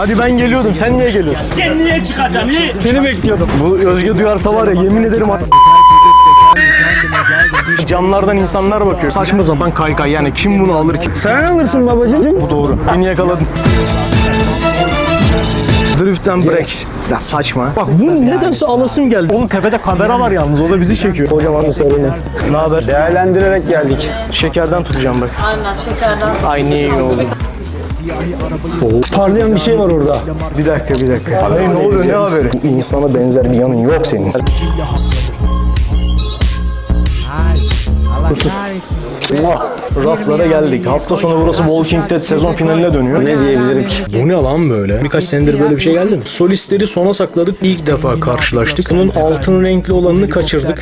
Hadi ben geliyordum. Sen niye geliyorsun? Sen niye çıkacaksın? Niye? Seni bekliyordum. Bu Özge duyarsa var ya yemin ederim Camlardan insanlar bakıyor. Saçma sapan kaykay yani kim bunu alır ki? Sen alırsın babacığım. Bu doğru. Beni yakaladın. Drift and break. Ya saçma. Bak bu nedense alasım geldi. Oğlum tepede kamera var yalnız o da bizi çekiyor. Kocaman bir sorun. Ne haber? Değerlendirerek geldik. Şekerden tutacağım bak. Aynen şekerden. Ay ne iyi oldu. Parlayan bir şey var orada. Bir dakika bir dakika. Abi ne oluyor ne haberi? Bu insana benzer bir yanın yok senin. Raflara geldik. Hafta sonu burası Walking Dead sezon finaline dönüyor. Ne diyebilirim ki? Bu ne lan böyle? Birkaç senedir böyle bir şey geldi mi? Solistleri sona sakladık. İlk defa karşılaştık. Bunun altın renkli olanını kaçırdık.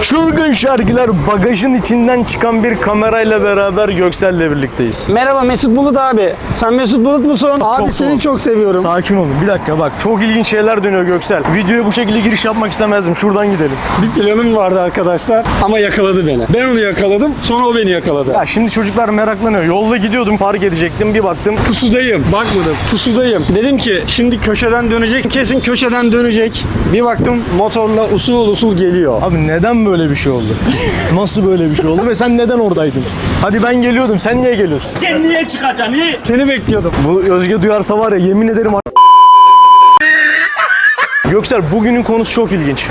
Çılgın şarkılar bagajın içinden çıkan bir kamerayla beraber Göksel'le birlikteyiz. Merhaba Mesut Bulut abi. Sen Mesut Bulut musun? Abi Çok seni çok seviyorum. Sakin olun. Bir dakika bak. Çok ilginç şeyler dönüyor Göksel. Videoya bu şekilde giriş yapmak istemezdim. Şuradan gidelim. Bir planım vardı arkadaşlar ama yakaladı beni. Ben onu yakaladım sonra o beni yakaladı. Ya şimdi çocuklar meraklanıyor. Yolda gidiyordum park edecektim. Bir baktım. Pusudayım. Bakmadım. Pusudayım. Dedim ki şimdi köşeden dönecek. Kesin köşeden dönecek. Bir baktım motorla usul usul geliyor. Abi neden böyle bir şey oldu? Nasıl böyle bir şey oldu ve sen neden oradaydın? Hadi ben geliyordum. Sen niye geliyorsun? Sen niye çıkacaksın? Niye? Seni bekliyordum. Bu Özge duyarsa var ya yemin ederim Göksel bugünün konusu çok ilginç.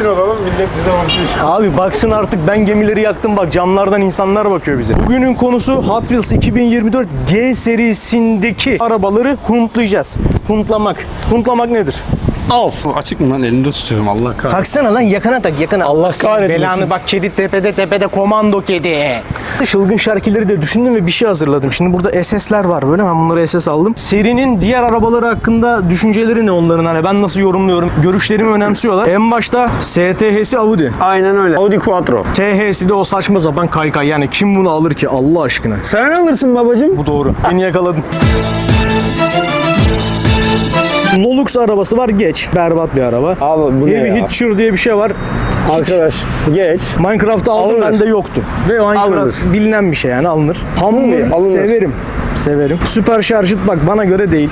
Sakin olalım millet bize bakıyor. Abi baksın artık ben gemileri yaktım bak camlardan insanlar bakıyor bize. Bugünün konusu Hot Wheels 2024 G serisindeki arabaları huntlayacağız. Huntlamak. Huntlamak nedir? Of. Açık mı lan elinde tutuyorum Allah kahretsin. Taksana lan yakana tak yakana. Allah kahretmesin. Belanı bak kedi tepede tepede komando kedi. Çılgın şarkıları da düşündüm ve bir şey hazırladım. Şimdi burada SS'ler var böyle ben bunları SS aldım. Serinin diğer arabaları hakkında düşünceleri ne onların hani ben nasıl yorumluyorum görüşlerimi önemsiyorlar. En başta STH'si Audi. Aynen öyle. Audi Quattro. TH'si de o saçma sapan kaykay yani kim bunu alır ki Allah aşkına. Sen alırsın babacığım. Bu doğru. Beni yakaladın. Lolux arabası var geç. Berbat bir araba. Abi bu ne Heavy ya? Hitcher diye bir şey var. Arkadaş geç. Minecraft'ta aldım Alınır. bende yoktu. Ve Minecraft Alınır. bilinen bir şey yani alınır. Hamur Alınır. severim. Severim. Süper şarjıt bak bana göre değil.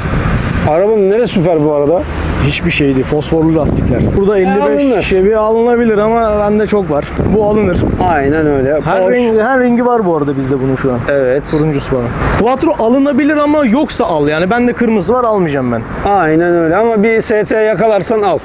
Arabanın neresi süper bu arada? Hiçbir şeydi. Fosforlu lastikler. Burada 55 alınır. Chevy alınabilir ama bende çok var. Bu alınır. Aynen öyle. Her Porsche. rengi, her rengi var bu arada bizde bunun şu an. Evet. Turuncusu falan. Quattro alınabilir ama yoksa al. Yani bende kırmızı var almayacağım ben. Aynen öyle ama bir ST yakalarsan al.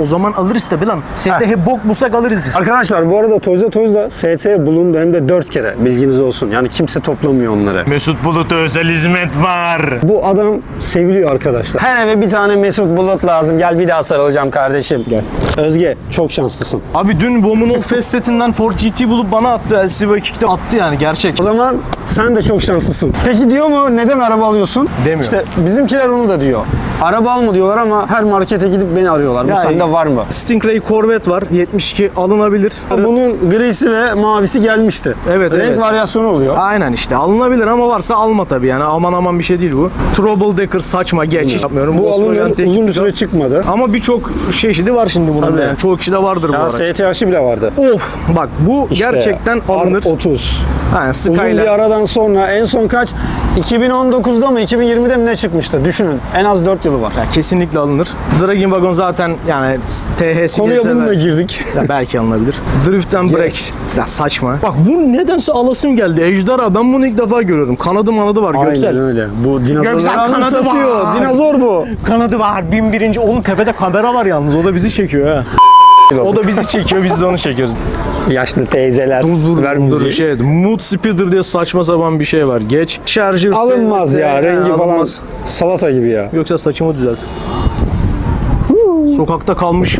O zaman alırız tabi lan. Sette hep bok bulsak alırız biz. Arkadaşlar bu arada Toyza Toyza ST bulundu hem de 4 kere bilginiz olsun. Yani kimse toplamıyor onları. Mesut Bulut'a özel hizmet var. Bu adam seviliyor arkadaşlar. Her eve bir tane Mesut Bulut lazım. Gel bir daha sarılacağım kardeşim. Gel. Özge çok şanslısın. Abi dün Woman of Fest setinden Ford GT bulup bana attı. LCV 2'de attı yani gerçek. O zaman sen de çok şanslısın. Peki diyor mu neden araba alıyorsun? Demiyor. İşte bizimkiler onu da diyor. Araba alma diyorlar ama her markete gidip beni arıyorlar. Bu Yani- var mı? Stingray Corvette var. 72 alınabilir. Bunun grisi ve mavisi gelmişti. Evet, Renk evet. varyasyonu oluyor. Aynen işte alınabilir ama varsa alma tabii yani aman aman bir şey değil bu. Trouble Decker saçma geç hiç yapmıyorum. Bu tek- uzun bir süre çıkmadı. Ama birçok çeşidi var şimdi bunun Tabii. yani. Çoğu kişide vardır bu Ya araç. STH'i bile vardı. Of bak bu İşte gerçekten alınır. R30. Yani Uzun bir Skyline. aradan sonra en son kaç? 2019'da mı 2020'de mi ne çıkmıştı? Düşünün. En az 4 yılı var. Ya kesinlikle alınır. Dragon Wagon zaten yani TH'si Konuya bununla girdik. Ya belki alınabilir. Drift and Break. Ya saçma. Bak bu nedense alasım geldi. Ejderha ben bunu ilk defa görüyorum. Kanadı manadı var Göksel. Aynen öyle. Bu dinozorları Göksel kanadı anımsatıyor. var. Dinozor bu. Kanadı var. Bin birinci. Oğlum tepede kamera var yalnız. O da bizi çekiyor ha. o da bizi çekiyor. Biz de onu çekiyoruz. Yaşlı teyzeler. Dur dur Ver dur. müziği. Şey, Mood Speeder diye saçma sapan bir şey var. Geç. Şarjı. Alınmaz ya. Rengi falan salata gibi ya. Yoksa saçımı düzelt. Sokakta kalmış,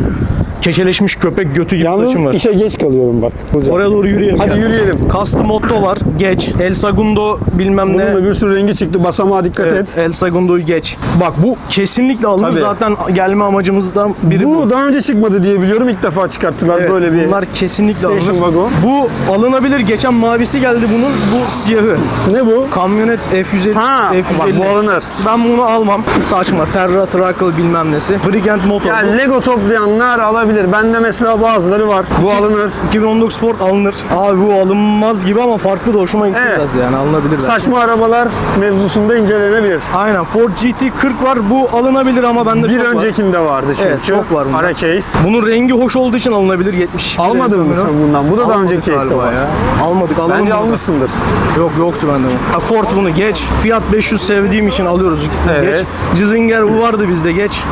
keçeleşmiş köpek götü gibi saçım var. Yalnız işe geç kalıyorum bak. Oraya doğru yürüyelim. Hadi yürüyelim. Custom Otto var. Geç. El Segundo bilmem Bunun ne. da bir sürü rengi çıktı. Basamağa dikkat Evet, et. El Segundo'yu geç. Bak bu kesinlikle alınır. Tabii. Zaten gelme amacımızdan biri bu. Bu daha önce çıkmadı diye biliyorum. İlk defa çıkarttılar Evet, böyle bir. Bunlar kesinlikle Station alınır. wagon. Bu alınabilir. Geçen mavisi geldi bunun. Bu siyahı. Ne bu? Kamyonet F150. Ha, F150. bak bu alınır. Ben bunu almam. Saçma. Terra Trackle bilmem nesi. Brigand Motor. Ya bu. Lego toplayanlar. Alınabilir. Bende mesela bazıları var. Bu alınır. 2019 Ford alınır. Abi bu alınmaz gibi ama farklı da hoşuma gitti Evet. biraz yani alınabilir. belki. Saçma arabalar mevzusunda incelenebilir. Aynen Ford GT40 var bu alınabilir ama bende Bir çok var. öncekinde vardı çünkü. Evet, çok var bunda. Ara case. Bunun rengi hoş olduğu için alınabilir 70. Almadın mı sen bundan? Bu da daha önceki case'te galiba var. ya. Almadık alalım. Bence almışsındır. Yok yoktu bende bu. Ha, Ford bunu geç. Fiat 500 sevdiğim için alıyoruz. Evet. Geç. Cizinger bu vardı bizde geç.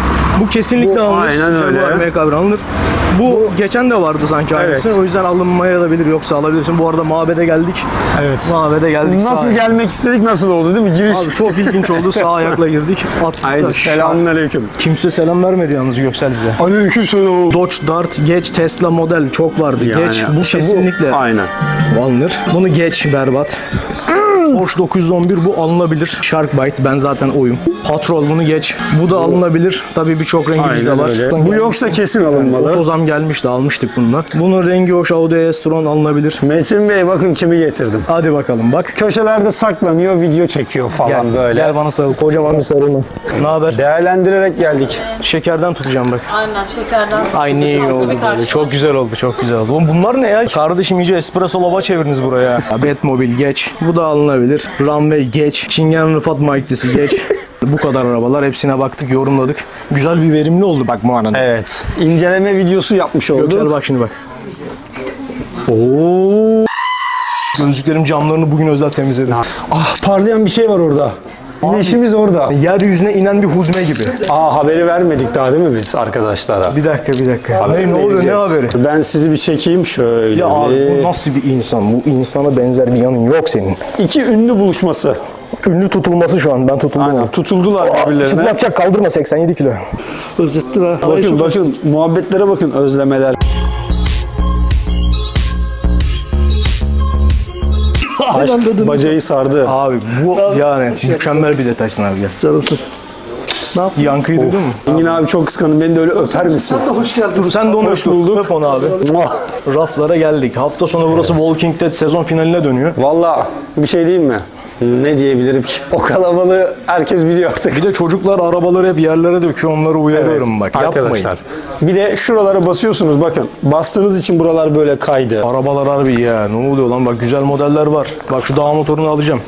Bu kesinlikle Bu alınır. aynen öyle. Jaguar MK1 alınır. Bu, geçen de vardı sanki aynısı. Evet. O yüzden alınmaya da bilir. Yoksa alabilirsin. Bu arada mabede geldik. Evet. Mabede geldik. Nasıl sağ- gelmek istedik nasıl oldu değil mi? Giriş. Abi çok ilginç oldu. Sağ ayakla girdik. Attık. Haydi da- selamun aleyküm. Kimse selam vermedi yalnız Göksel bize. Aleyküm selam. Dodge Dart geç Tesla model çok vardı. geç bu işte kesinlikle Aynen. alınır. Bunu geç berbat. Porsche 911 bu alınabilir. Sharkbite ben zaten oyum. Patrol bunu geç. Bu da alınabilir. Tabii birçok rengi Aynen var. öyle. Bu yoksa kesin alınmalı. Otozam gelmişti almıştık bununla. Bunun rengi hoş Audi e-tron alınabilir. Metin Bey bakın kimi getirdim. Hadi bakalım bak. Köşelerde saklanıyor, video çekiyor falan Gel, böyle. gel bana sarıl. Kocaman bir sarılma. Ne haber? Değerlendirerek geldik. Şekerden tutacağım bak. Aynen şekerden. Ay ne iyi oldu böyle. Çok güzel oldu, çok güzel oldu. Oğlum bunlar ne ya? Kardeşim iyice espresso lava çevirdiniz buraya. Ya Batmobil geç. Bu da alınabilir. Runway geç. Çingen Rıfat Maiktis'i geç. Bu kadar arabalar hepsine baktık, yorumladık. Güzel bir verimli oldu bak bu arada. Evet. İnceleme videosu yapmış Göksel olduk. bak şimdi bak. Oo. Gözlüklerim camlarını bugün özel temizledim. Ah parlayan bir şey var orada. Güneşimiz orada. Yeryüzüne inen bir huzme gibi. Aa haberi vermedik daha değil mi biz arkadaşlara? Bir dakika bir dakika. Haberi ne, ne oluyor ne haberi? Ben sizi bir çekeyim şöyle. Ya abi bu nasıl bir insan? Bu insana benzer bir yanın yok senin. İki ünlü buluşması. Ünlü tutulması şu an. Ben tutuldum. Aynen tutuldular birbirlerine. Çıplakçak kaldırma 87 kilo. Özetti be. Bakın bakın muhabbetlere bakın özlemeler. Aşk bacayı sardı. Abi bu yani mükemmel bir detaysın abi gel. Canımsın. Ne yaptın? Yankıyı duydun mu? Engin abi çok kıskandım. Beni de öyle öper misin? Hoş geldin. Dur sen de onu Hoş öp. bulduk. Öp onu abi. Muah. Raflara geldik. Hafta sonu burası Walking Dead sezon finaline dönüyor. Valla bir şey diyeyim mi? Ne diyebilirim ki? O kalabalığı herkes biliyor artık. Bir de çocuklar arabaları hep yerlere döküyor. Onları uyarıyorum bak. Arkadaşlar. Yapmayın. Bir de şuralara basıyorsunuz bakın. Bastığınız için buralar böyle kaydı. Arabalar harbi ya. Ne oluyor lan? Bak güzel modeller var. Bak şu dağ motorunu alacağım.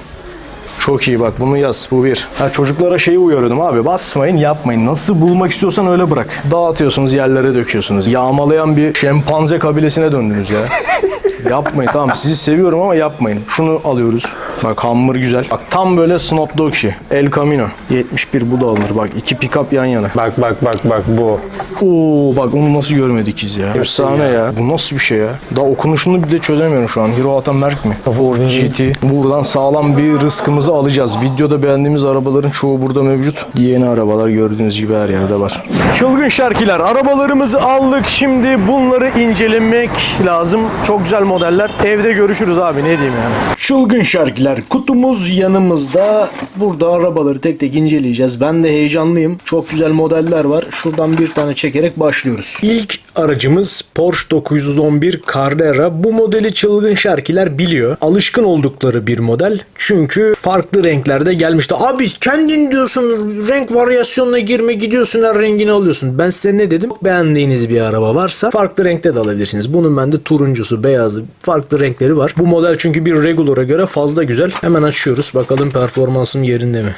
Çok iyi bak bunu yaz bu bir. Ha, çocuklara şeyi uyarıyordum abi basmayın yapmayın. Nasıl bulmak istiyorsan öyle bırak. Dağıtıyorsunuz yerlere döküyorsunuz. Yağmalayan bir şempanze kabilesine döndünüz ya. yapmayın tamam sizi seviyorum ama yapmayın. Şunu alıyoruz. Bak hamur güzel. Bak tam böyle Snoop Dogg işi. El Camino. 71 bu da alınır. Bak iki pick-up yan yana. Bak bak bak bak bu. Oo bak onu nasıl görmedik biz ya. Efsane ya. Bu nasıl bir şey ya? Daha okunuşunu bir de çözemiyorum şu an. Hiro Atamerk mi? Ford GT. Buradan sağlam bir rızkımızı alacağız. Videoda beğendiğimiz arabaların çoğu burada mevcut. Yeni arabalar gördüğünüz gibi her yerde var. Çılgın şarkiler. Arabalarımızı aldık. Şimdi bunları incelemek lazım. Çok güzel modeller. Evde görüşürüz abi ne diyeyim yani. Çılgın şarkiler. Kutumuz yanımızda. Burada arabaları tek tek inceleyeceğiz. Ben de heyecanlıyım. Çok güzel modeller var. Şuradan bir tane çekerek başlıyoruz. İlk aracımız Porsche 911 Carrera. Bu modeli çılgın şarkiler biliyor. Alışkın oldukları bir model. Çünkü farklı renklerde gelmişti. Abi kendin diyorsun renk varyasyonuna girme gidiyorsun her rengini alıyorsun. Ben size ne dedim? Beğendiğiniz bir araba varsa farklı renkte de alabilirsiniz. Bunun bende turuncusu, beyazı, farklı renkleri var. Bu model çünkü bir regular'a göre fazla güzel. Hemen açıyoruz. Bakalım performansım yerinde mi?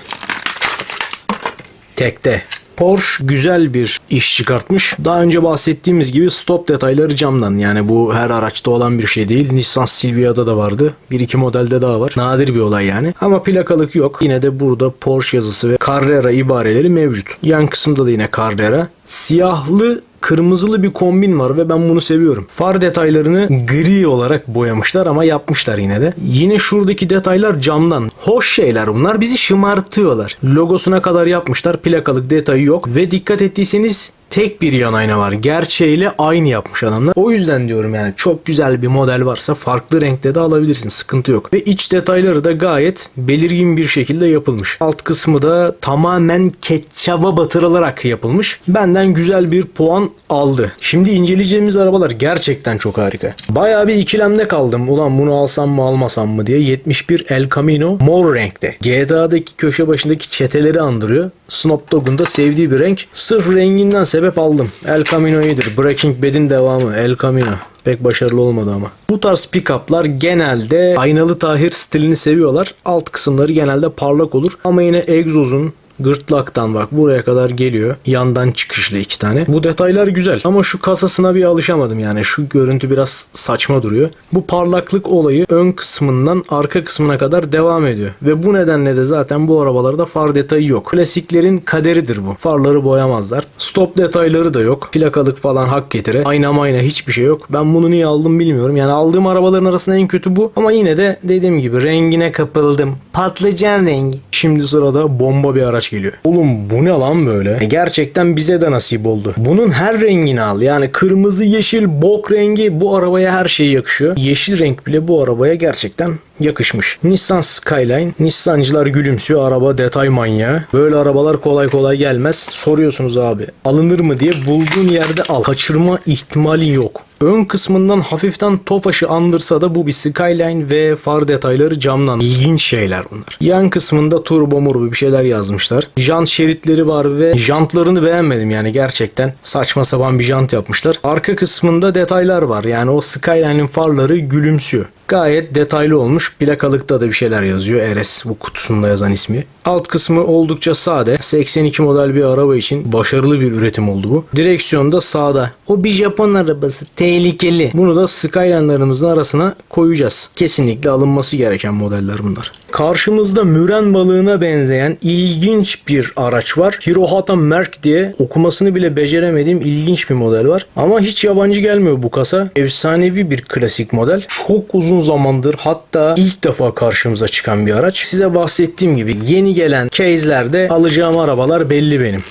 Tekte. Porsche güzel bir iş çıkartmış. Daha önce bahsettiğimiz gibi stop detayları camdan. Yani bu her araçta olan bir şey değil. Nissan Silvia'da da vardı. Bir iki modelde daha var. Nadir bir olay yani. Ama plakalık yok. Yine de burada Porsche yazısı ve Carrera ibareleri mevcut. Yan kısımda da yine Carrera. Siyahlı kırmızılı bir kombin var ve ben bunu seviyorum. Far detaylarını gri olarak boyamışlar ama yapmışlar yine de. Yine şuradaki detaylar camdan. Hoş şeyler bunlar bizi şımartıyorlar. Logosuna kadar yapmışlar. Plakalık detayı yok ve dikkat ettiyseniz tek bir yan ayna var. Gerçeğiyle aynı yapmış adamlar. O yüzden diyorum yani çok güzel bir model varsa farklı renkte de alabilirsin. Sıkıntı yok. Ve iç detayları da gayet belirgin bir şekilde yapılmış. Alt kısmı da tamamen ketçaba batırılarak yapılmış. Benden güzel bir puan aldı. Şimdi inceleyeceğimiz arabalar gerçekten çok harika. Bayağı bir ikilemde kaldım. Ulan bunu alsam mı almasam mı diye. 71 El Camino mor renkte. GTA'daki köşe başındaki çeteleri andırıyor. Snoop Dogg'un da sevdiği bir renk. Sırf renginden sebep aldım. El Camino iyidir. Breaking Bad'in devamı El Camino. Pek başarılı olmadı ama. Bu tarz pick-up'lar genelde aynalı tahir stilini seviyorlar. Alt kısımları genelde parlak olur. Ama yine egzozun Gırtlaktan bak buraya kadar geliyor. Yandan çıkışlı iki tane. Bu detaylar güzel ama şu kasasına bir alışamadım yani. Şu görüntü biraz saçma duruyor. Bu parlaklık olayı ön kısmından arka kısmına kadar devam ediyor. Ve bu nedenle de zaten bu arabalarda far detayı yok. Klasiklerin kaderidir bu. Farları boyamazlar. Stop detayları da yok. Plakalık falan hak getire. Ayna mayna hiçbir şey yok. Ben bunu niye aldım bilmiyorum. Yani aldığım arabaların arasında en kötü bu. Ama yine de dediğim gibi rengine kapıldım. Patlıcan rengi. Şimdi sırada bomba bir araç geliyor. Oğlum bu ne lan böyle? E, gerçekten bize de nasip oldu. Bunun her rengini al. Yani kırmızı, yeşil, bok rengi bu arabaya her şey yakışıyor. Yeşil renk bile bu arabaya gerçekten yakışmış. Nissan Skyline. Nissancılar gülümsüyor. Araba detay manyağı. Böyle arabalar kolay kolay gelmez. Soruyorsunuz abi. Alınır mı diye bulduğun yerde al. Kaçırma ihtimali yok. Ön kısmından hafiften Tofaş'ı andırsa da bu bir Skyline ve far detayları camdan. İlginç şeyler bunlar. Yan kısmında turbo murbo bir şeyler yazmışlar. Jant şeritleri var ve jantlarını beğenmedim yani gerçekten. Saçma sapan bir jant yapmışlar. Arka kısmında detaylar var. Yani o Skyline'in farları gülümsüyor. Gayet detaylı olmuş. Plakalıkta da bir şeyler yazıyor. RS bu kutusunda yazan ismi. Alt kısmı oldukça sade. 82 model bir araba için başarılı bir üretim oldu bu. Direksiyon da sağda. O bir Japon arabası. Tehlikeli. Bunu da Skyline'larımızın arasına koyacağız. Kesinlikle alınması gereken modeller bunlar. Karşımızda müren balığına benzeyen ilginç bir araç var. Hirohata Merc diye okumasını bile beceremediğim ilginç bir model var. Ama hiç yabancı gelmiyor bu kasa. Efsanevi bir klasik model. Çok uzun zamandır hatta ilk defa karşımıza çıkan bir araç. Size bahsettiğim gibi yeni gelen case'lerde alacağım arabalar belli benim.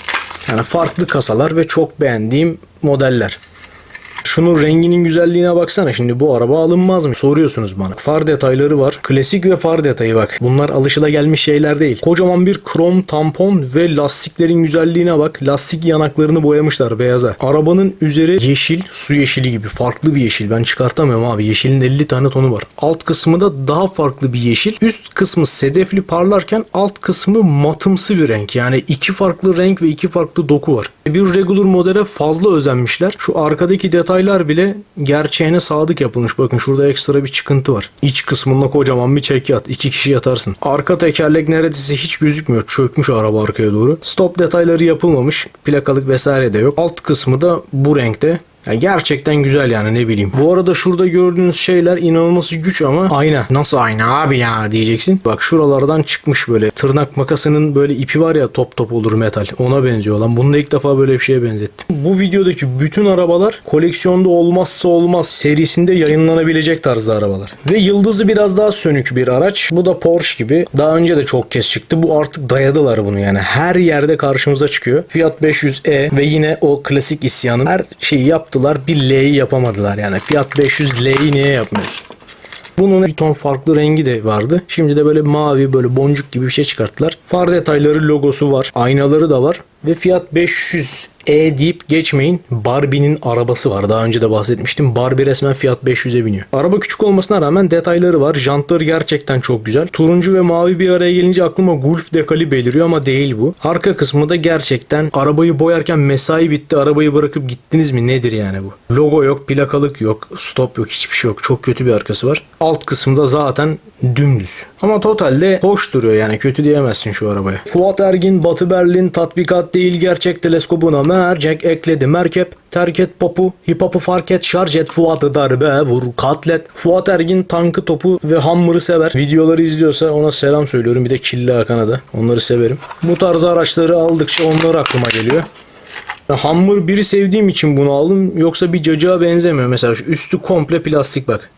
Yani farklı kasalar ve çok beğendiğim modeller. Şunun renginin güzelliğine baksana şimdi bu araba alınmaz mı? Soruyorsunuz bana. Far detayları var. Klasik ve far detayı bak. Bunlar alışılagelmiş şeyler değil. Kocaman bir krom tampon ve lastiklerin güzelliğine bak. Lastik yanaklarını boyamışlar beyaza. Arabanın üzeri yeşil, su yeşili gibi farklı bir yeşil. Ben çıkartamıyorum abi. Yeşilin 50 tane tonu var. Alt kısmı da daha farklı bir yeşil. Üst kısmı sedefli parlarken alt kısmı matımsı bir renk. Yani iki farklı renk ve iki farklı doku var. Bir regular modele fazla özenmişler. Şu arkadaki detaylar bile gerçeğine sadık yapılmış. Bakın şurada ekstra bir çıkıntı var. İç kısmında kocaman bir çek yat. İki kişi yatarsın. Arka tekerlek neredeyse hiç gözükmüyor. Çökmüş araba arkaya doğru. Stop detayları yapılmamış. Plakalık vesaire de yok. Alt kısmı da bu renkte. Ya gerçekten güzel yani ne bileyim. Bu arada şurada gördüğünüz şeyler inanılması güç ama ayna. Nasıl ayna abi ya diyeceksin. Bak şuralardan çıkmış böyle. Tırnak makasının böyle ipi var ya top top olur metal. Ona benziyor lan. Bunu da ilk defa böyle bir şeye benzettim. Bu videodaki bütün arabalar koleksiyonda olmazsa olmaz serisinde yayınlanabilecek tarzda arabalar. Ve yıldızı biraz daha sönük bir araç. Bu da Porsche gibi. Daha önce de çok kez çıktı. Bu artık dayadılar bunu yani. Her yerde karşımıza çıkıyor. Fiat 500e ve yine o klasik isyanın her şeyi yaptılar. Bir L'yi yapamadılar yani. Fiat 500 L'yi niye yapmıyorsun? Bunun bir ton farklı rengi de vardı. Şimdi de böyle mavi böyle boncuk gibi bir şey çıkarttılar. Far detayları logosu var. Aynaları da var. Ve Fiat 500 E deyip geçmeyin. Barbie'nin arabası var. Daha önce de bahsetmiştim. Barbie resmen Fiat 500'e biniyor. Araba küçük olmasına rağmen detayları var. Jantları gerçekten çok güzel. Turuncu ve mavi bir araya gelince aklıma Golf dekali beliriyor ama değil bu. Arka kısmı da gerçekten arabayı boyarken mesai bitti. Arabayı bırakıp gittiniz mi? Nedir yani bu? Logo yok, plakalık yok, stop yok, hiçbir şey yok. Çok kötü bir arkası var. Alt kısımda zaten dümdüz. Ama totalde hoş duruyor yani kötü diyemezsin şu arabaya. Fuat Ergin, Batı Berlin, tatbikat değil gerçek teleskobuna mercek ekledi merkep. Terk et popu, hip hop'u fark et, şarj et Fuat'ı darbe vur, katlet. Fuat Ergin tankı topu ve Hummer'ı sever. Videoları izliyorsa ona selam söylüyorum. Bir de Killi Hakan'a da. Onları severim. Bu tarz araçları aldıkça onlar aklıma geliyor. Hummer biri sevdiğim için bunu aldım. Yoksa bir cacığa benzemiyor. Mesela şu üstü komple plastik bak.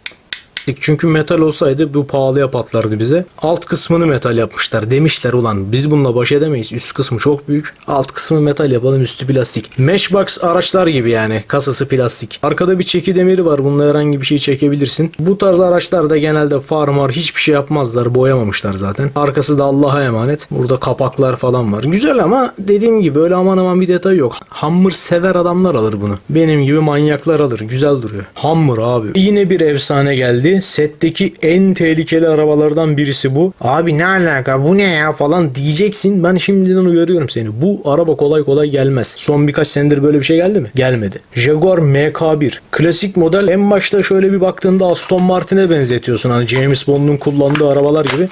Çünkü metal olsaydı bu pahalıya patlardı bize. Alt kısmını metal yapmışlar. Demişler ulan biz bununla baş edemeyiz. Üst kısmı çok büyük. Alt kısmı metal yapalım üstü plastik. Matchbox araçlar gibi yani. Kasası plastik. Arkada bir çeki demiri var. Bununla herhangi bir şey çekebilirsin. Bu tarz araçlarda genelde farmar hiçbir şey yapmazlar. Boyamamışlar zaten. Arkası da Allah'a emanet. Burada kapaklar falan var. Güzel ama dediğim gibi öyle aman aman bir detay yok. Hummer sever adamlar alır bunu. Benim gibi manyaklar alır. Güzel duruyor. Hummer abi. Yine bir efsane geldi. Setteki en tehlikeli arabalardan birisi bu. Abi ne alaka bu ne ya falan diyeceksin. Ben şimdiden uyarıyorum seni. Bu araba kolay kolay gelmez. Son birkaç senedir böyle bir şey geldi mi? Gelmedi. Jaguar MK1. Klasik model en başta şöyle bir baktığında Aston Martin'e benzetiyorsun. Hani James Bond'un kullandığı arabalar gibi.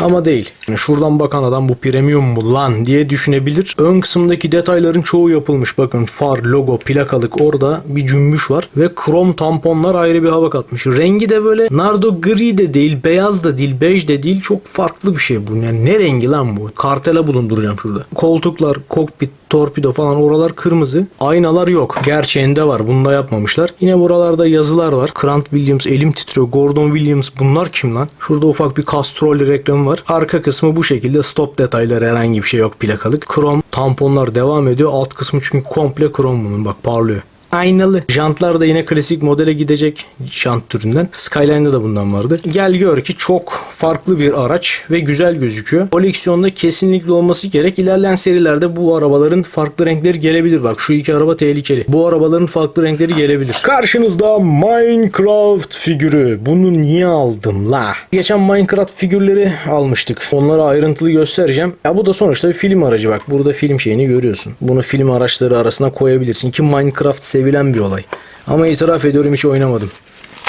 Ama değil. Yani şuradan bakan adam bu premium mu lan diye düşünebilir. Ön kısımdaki detayların çoğu yapılmış. Bakın far, logo, plakalık orada bir cümbüş var. Ve krom tamponlar ayrı bir hava katmış. Rengi de böyle nardo gri de değil, beyaz da değil, bej de değil. Çok farklı bir şey bu. Yani ne rengi lan bu? Kartele bulunduracağım şurada. Koltuklar, kokpit, torpido falan oralar kırmızı. Aynalar yok. Gerçeğinde var. Bunu da yapmamışlar. Yine buralarda yazılar var. Grant Williams elim titriyor. Gordon Williams bunlar kim lan? Şurada ufak bir Castrol reklamı var. Arka kısmı bu şekilde. Stop detayları herhangi bir şey yok plakalık. Krom tamponlar devam ediyor. Alt kısmı çünkü komple krom bunun. Bak parlıyor. Aynalı. Jantlar da yine klasik modele gidecek jant türünden. Skyline'da da bundan vardı. Gel gör ki çok farklı bir araç ve güzel gözüküyor. Koleksiyonda kesinlikle olması gerek. İlerleyen serilerde bu arabaların farklı renkleri gelebilir. Bak şu iki araba tehlikeli. Bu arabaların farklı renkleri gelebilir. Karşınızda Minecraft figürü. Bunu niye aldım la? Geçen Minecraft figürleri almıştık. Onları ayrıntılı göstereceğim. Ya bu da sonuçta bir film aracı bak. Burada film şeyini görüyorsun. Bunu film araçları arasına koyabilirsin ki Minecraft sevilen bir olay. Ama itiraf ediyorum hiç oynamadım.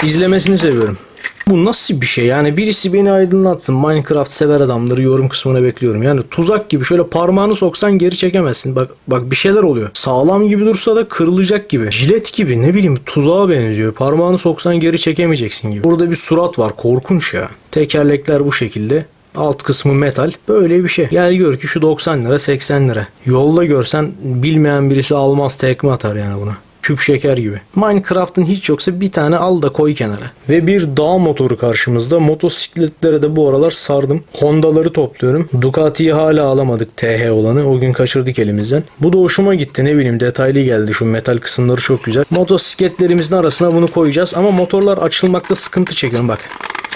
İzlemesini seviyorum. Bu nasıl bir şey yani birisi beni aydınlatsın Minecraft sever adamları yorum kısmına bekliyorum yani tuzak gibi şöyle parmağını soksan geri çekemezsin bak bak bir şeyler oluyor sağlam gibi dursa da kırılacak gibi jilet gibi ne bileyim tuzağa benziyor parmağını soksan geri çekemeyeceksin gibi burada bir surat var korkunç ya tekerlekler bu şekilde Alt kısmı metal. Böyle bir şey. Gel gör ki şu 90 lira 80 lira. Yolda görsen bilmeyen birisi almaz tekme atar yani buna küp şeker gibi. Minecraft'ın hiç yoksa bir tane al da koy kenara. Ve bir dağ motoru karşımızda. Motosikletlere de bu aralar sardım. Honda'ları topluyorum. Ducati'yi hala alamadık TH olanı. O gün kaçırdık elimizden. Bu da hoşuma gitti ne bileyim detaylı geldi. Şu metal kısımları çok güzel. Motosikletlerimizin arasına bunu koyacağız. Ama motorlar açılmakta sıkıntı çekiyorum bak.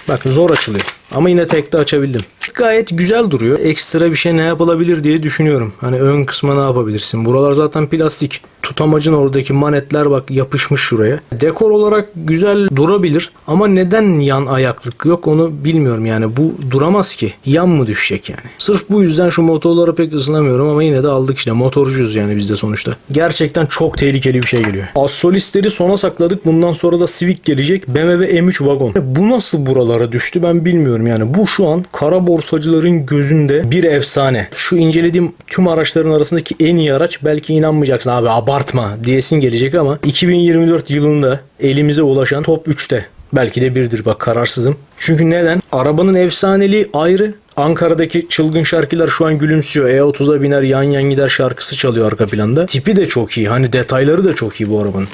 Bak zor açılıyor. Ama yine tekte açabildim. Gayet güzel duruyor. Ekstra bir şey ne yapılabilir diye düşünüyorum. Hani ön kısma ne yapabilirsin? Buralar zaten plastik. Tutamacın oradaki manetler bak yapışmış şuraya. Dekor olarak güzel durabilir ama neden yan ayaklık yok onu bilmiyorum yani. Bu duramaz ki. Yan mı düşecek yani? Sırf bu yüzden şu motorlara pek ısınamıyorum ama yine de aldık işte. Motorcuyuz yani biz de sonuçta. Gerçekten çok tehlikeli bir şey geliyor. Assolistleri sona sakladık. Bundan sonra da Civic gelecek. BMW M3 vagon. Bu nasıl buralara düştü ben bilmiyorum yani. Bu şu an kara borsacıların gözünde bir efsane. Şu incelediğim tüm araçların arasındaki en iyi araç belki inanmayacaksın abi abartma diyesin gelecek ama 2024 yılında elimize ulaşan top 3'te. Belki de birdir bak kararsızım. Çünkü neden? Arabanın efsaneliği ayrı. Ankara'daki çılgın şarkılar şu an gülümsüyor. E30'a biner yan yan gider şarkısı çalıyor arka planda. Tipi de çok iyi. Hani detayları da çok iyi bu arabanın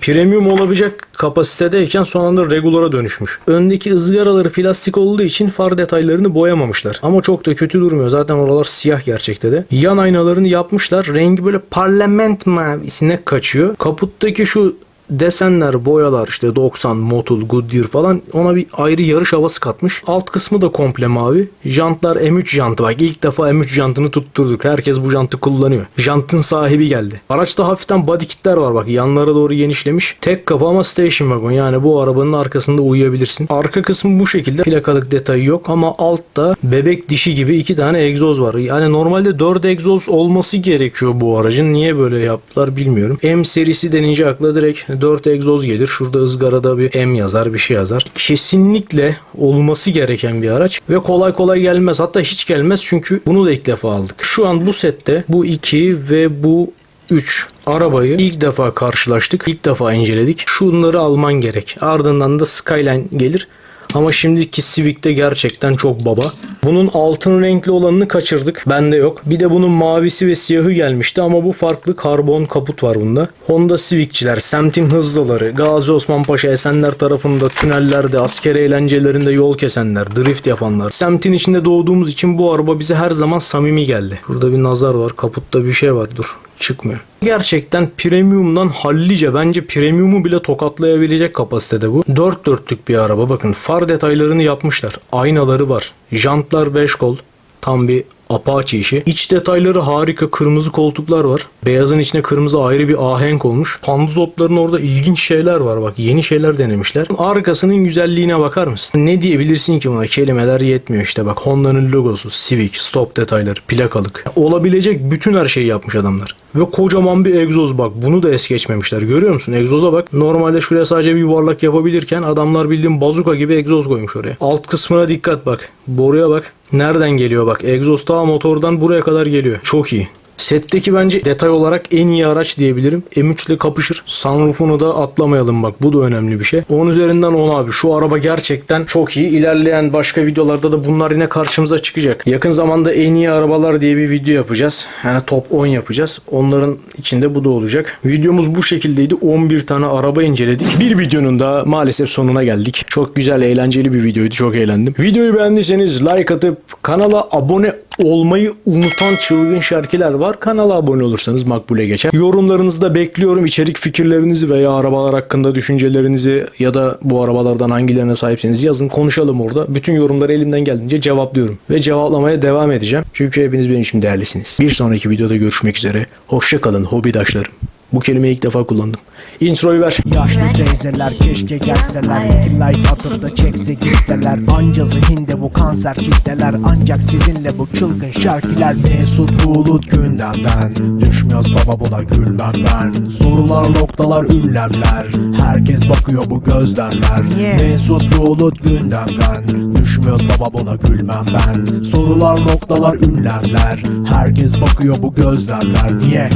premium olabilecek kapasitedeyken son anda regulara dönüşmüş. Öndeki ızgaraları plastik olduğu için far detaylarını boyamamışlar. Ama çok da kötü durmuyor. Zaten oralar siyah gerçekte de. Yan aynalarını yapmışlar. Rengi böyle parlament mavisine kaçıyor. Kaputtaki şu desenler, boyalar işte 90, Motul, Goodyear falan ona bir ayrı yarış havası katmış. Alt kısmı da komple mavi. Jantlar M3 jantı bak ilk defa M3 jantını tutturduk. Herkes bu jantı kullanıyor. Jantın sahibi geldi. Araçta hafiften body kitler var bak yanlara doğru genişlemiş. Tek kapı ama station wagon yani bu arabanın arkasında uyuyabilirsin. Arka kısmı bu şekilde plakalık detayı yok ama altta bebek dişi gibi iki tane egzoz var. Yani normalde 4 egzoz olması gerekiyor bu aracın. Niye böyle yaptılar bilmiyorum. M serisi denince akla direkt 4 egzoz gelir. Şurada ızgarada bir M yazar bir şey yazar. Kesinlikle olması gereken bir araç ve kolay kolay gelmez. Hatta hiç gelmez çünkü bunu da ilk defa aldık. Şu an bu sette bu 2 ve bu 3 arabayı ilk defa karşılaştık. İlk defa inceledik. Şunları alman gerek. Ardından da Skyline gelir. Ama şimdiki Civic'te gerçekten çok baba. Bunun altın renkli olanını kaçırdık. Bende yok. Bir de bunun mavisi ve siyahı gelmişti ama bu farklı karbon kaput var bunda. Honda Civic'çiler, semtin hızlıları, Gazi Osman Paşa Esenler tarafında tünellerde, asker eğlencelerinde yol kesenler, drift yapanlar. Semtin içinde doğduğumuz için bu araba bize her zaman samimi geldi. Burada bir nazar var. Kaputta bir şey var. Dur çıkmıyor. Gerçekten premiumdan hallice bence premiumu bile tokatlayabilecek kapasitede bu. 4 dörtlük bir araba bakın far detaylarını yapmışlar. Aynaları var. Jantlar 5 kol. Tam bir Apache işi. İç detayları harika. Kırmızı koltuklar var. Beyazın içine kırmızı ayrı bir ahenk olmuş. Panduzotların orada ilginç şeyler var bak. Yeni şeyler denemişler. Arkasının güzelliğine bakar mısın? Ne diyebilirsin ki buna? Kelimeler yetmiyor işte bak. Honda'nın logosu, Civic, stop detayları, plakalık. Olabilecek bütün her şeyi yapmış adamlar. Ve kocaman bir egzoz bak. Bunu da es geçmemişler. Görüyor musun? Egzoza bak. Normalde şuraya sadece bir yuvarlak yapabilirken adamlar bildiğin bazuka gibi egzoz koymuş oraya. Alt kısmına dikkat bak. Boruya bak. Nereden geliyor bak. Egzoz motordan buraya kadar geliyor. Çok iyi. Setteki bence detay olarak en iyi araç diyebilirim. M3 ile kapışır. Sunroof'unu da atlamayalım bak. Bu da önemli bir şey. 10 üzerinden 10 abi. Şu araba gerçekten çok iyi. İlerleyen başka videolarda da bunlar yine karşımıza çıkacak. Yakın zamanda en iyi arabalar diye bir video yapacağız. Yani top 10 yapacağız. Onların içinde bu da olacak. Videomuz bu şekildeydi. 11 tane araba inceledik. Bir videonun da maalesef sonuna geldik. Çok güzel, eğlenceli bir videoydu. Çok eğlendim. Videoyu beğendiyseniz like atıp kanala abone olmayı unutan çılgın şarkılar var. Kanala abone olursanız makbule geçer. Yorumlarınızı da bekliyorum. İçerik fikirlerinizi veya arabalar hakkında düşüncelerinizi ya da bu arabalardan hangilerine sahipseniz yazın konuşalım orada. Bütün yorumları elimden geldiğince cevaplıyorum. Ve cevaplamaya devam edeceğim. Çünkü hepiniz benim için değerlisiniz. Bir sonraki videoda görüşmek üzere. Hoşça kalın hobidaşlarım. Bu kelimeyi ilk defa kullandım. Introyu ver. Yaşlı teyzeler keşke gelseler. İki like atıp da çekse gitseler. Anca zihinde bu kanser kitleler. Ancak sizinle bu çılgın şarkılar Mesut Bulut gündemden. Düşmüyoruz baba buna gülmem ben Sorular noktalar ünlemler. Herkes bakıyor bu gözlemler. Mesut Bulut gündemden. Düşmüyoruz baba buna gülmem ben Sorular noktalar ünlemler. Herkes bakıyor bu gözlemler. Niye?